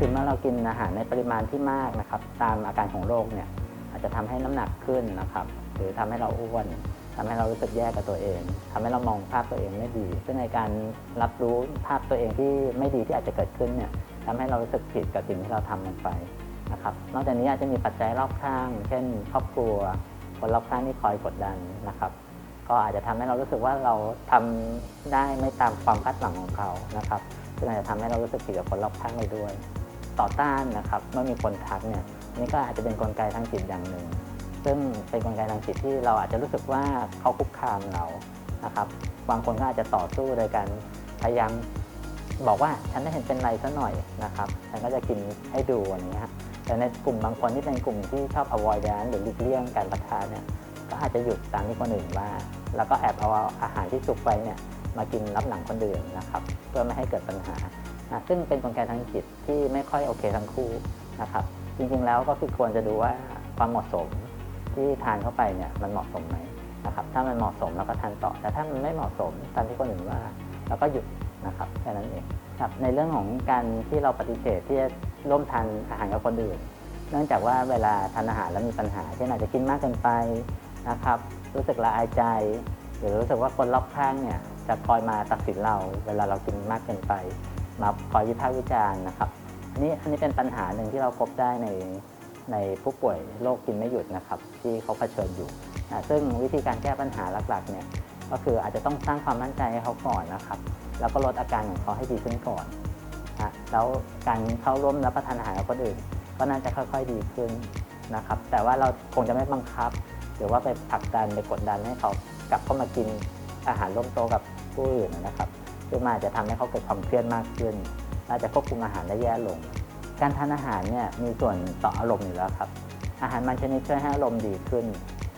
คือเมื่อเรากินอาหารในปริมาณที่มากนะครับ ตามอาการของโรคเนี่ยอาจจะทำให้น้ำหนักขึ้นนะครับ หรือทำให้เราอ้วนทำให้เรารู้สึกแย่กับตัวเองทำให้เรามองภาพตัวเองไม่ดี ซึ่งในการรับรู้ภาพตัวเองที่ไม่ดีที่อาจจะเกิดขึ้นเนี่ยทำให้เรารู้สึกผิดกับสิ่งที่เราทำลงไปนะครับ นอกจากนี้อาจจะมีปัจจัยรอบข้าง เช่น ครอบครัว คนรอบข้างที่คอยกดดันนะครับ ก็อาจจะทำให้เรารู้สึกว่าเราทำได้ไม่ตามความคาดหวังของเขานะครับซึ่งอาจจะทำให้เรารู้สึกผิดกับคนรอบข้างเราด้วย ต่อต้านนะครับเมื่อมีคนทักเนี่ยนี่ก็อาจจะเป็นกลไกทางจิตอย่างหนึ่ง ซึ่งเป็นกลไกทางจิตที่เราอาจจะรู้สึกว่าเขาคุกคามเรานะครับบางคนก็อาจจะต่อสู้โดยการพยายามบอกว่าฉันไม่เห็นเป็นไรซะหน่อยนะครับฉันก็จะกินให้ดูอะไรเงี้ยฮะแต่ในกลุ่มบางคนที่เป็นกลุ่มที่ชอบ avoidance หรือหลีกเลี่ยงการประทานเนี่ยก็อาจจะหยุดตามที่คนอื่นว่า แล้วก็แอบเอาอาหารที่สุกไปเนี่ยมากินรับหลังคนอื่นนะครับ เพื่อไม่ให้เกิดปัญหา ซึ่งเป็นกลไกทางจิตที่ไม่ค่อยโอเคทั้งคู่นะครับ จริงๆแล้วก็คือควรจะดูว่าความเหมาะสมที่ทานเข้าไปเนี่ยมันเหมาะสมไหมนะครับ ถ้ามันเหมาะสมเราก็ทานต่อ แต่ถ้ามันไม่เหมาะสมตามที่คนอื่นว่าเราก็หยุดนะครับแค่นั้นเองครับในเรื่องของการที่เราปฏิเสธที่จะร่วมทานอาหารกับคนอื่น เนื่องจากว่าเวลาทานอาหารแล้วมีปัญหาเช่นอาจจะกินมากเกินไปนะครับรู้สึกละอายใจ หรือรู้สึกว่าคนรอบข้างเนี่ยจะคอยมาตัดสินเรา เวลาเรากินมากเกินไป มาคอยวิพากษ์วิจารณ์นะครับอันนี้อันนี้เป็นปัญหาหนึ่งที่เราพบได้ในในผู้ป่วยโรคกินไม่หยุดนะครับ ที่เขาเผชิญอยู่นะซึ่งวิธีการแก้ปัญหาหลักๆเนี่ยก็คืออาจจะต้องสร้างความมั่นใจให้เขาก่อนนะครับ แล้วก็ลดอาการของเขาให้ดีขึ้นก่อนนะแล้วการเข้าร่วมรับประทานอาหารกับคนอื่น ก็น่าจะค่อยๆดีขึ้นนะครับ แต่ว่าเราคงจะไม่บังคับ หรือว่าไปผลักดันไปกดดันให้เขากลับเข้ามากินอาหารร่วมโต๊ะกับผู้อื่นนะครับ ซึ่งมันอาจจะทำให้เขาเกิดความเครียดมากขึ้นอาจจะควบคุมอาหารได้แย่ลง การทานอาหารเนี่ยมีส่วนต่ออารมณ์อยู่แล้วครับ อาหารบางชนิดช่วยให้อารมณ์ดีขึ้น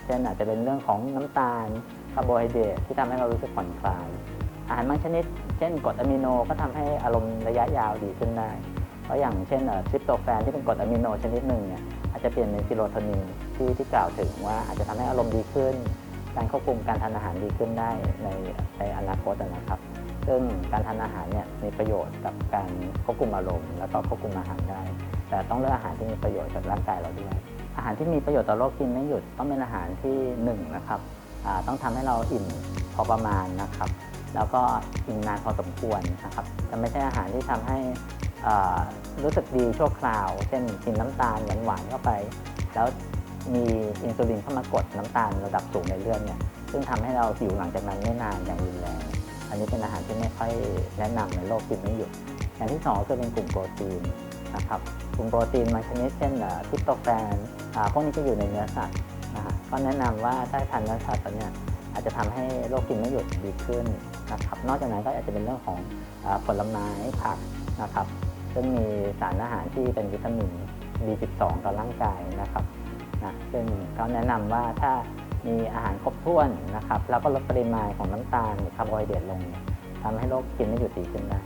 เช่นอาจจะเป็นเรื่องของน้ำตาลคาร์โบไฮเดรตที่ทำให้เรารู้สึกผ่อนคลาย อาหารบางชนิด เช่นกรดอะมิโนก็ทำให้อารมณ์ระยะยาวดีขึ้นได้ เพราะอย่างเช่นทริปโตแฟนที่เป็นกรดอะมิโนชนิดหนึ่งเนี่ยอาจจะเปลี่ยนเป็นซีโรโทนินที่ที่กล่าวถึงว่าอาจจะทำให้อารมณ์ดีขึ้น การควบคุมการทานอาหารดีขึ้นได้ในในอนาคตนะครับ ซึ่งการทานอาหารเนี่ยมีประโยชน์กับการควบคุมอารมณ์แล้วก็ควบคุมอาหารได้ แต่ต้องเลือกอาหารที่มีประโยชน์กับร่างกายเราด้วย อาหารที่มีประโยชน์ต่อโรคกินไม่หยุดต้องเป็นอาหารที่หนึ่งนะครับต้องทำให้เราอิ่มพอประมาณนะครับ แล้วก็อิ่มนานพอสมควรนะครับจะไม่ใช่อาหารที่ทำให้รู้สึกดีชั่วคราว เช่นกินน้ำตาลหวานๆเข้าไป แล้วมีอินซูลินเข้ามากดน้ำตาลระดับสูงในเลือดเนี่ยซึ่งทำให้เราหิวหลังจากนั้นไม่นานอย่างรุนแรง อันนี้เป็นอาหารที่ไม่ค่อยแนะนำในโรคกินไม่หยุดอย่างที่สองก็คือเป็นกลุ่มโปรตีนนะครับกลุ่มโปรตีนบางชนิดเช่นทิปโตแฟนพวกนี้จะอยู่ในเนื้อสัตว์นะฮะก็แนะนำว่าถ้าทานเนื้อสัตว์แล้วเนี่ยอาจจะทำให้โรคกินไม่หยุดดีขึ้นนะครับนอกจากนั้นก็อาจจะเป็นเรื่องของอผลไม้ผักนะครับซึ่งมีสารอาหารที่เป็นวิตามิน B12 ต่อร่างกายนะครับนะซึ่งเขาแนะนำว่าถ้า มีอาหารครบถ้วนนะครับ แล้วก็ลดปริมาณของน้ำตาลหรือคาร์โบไฮเดรตลงทำให้โรคกินไม่หยุดดีขึ้นได้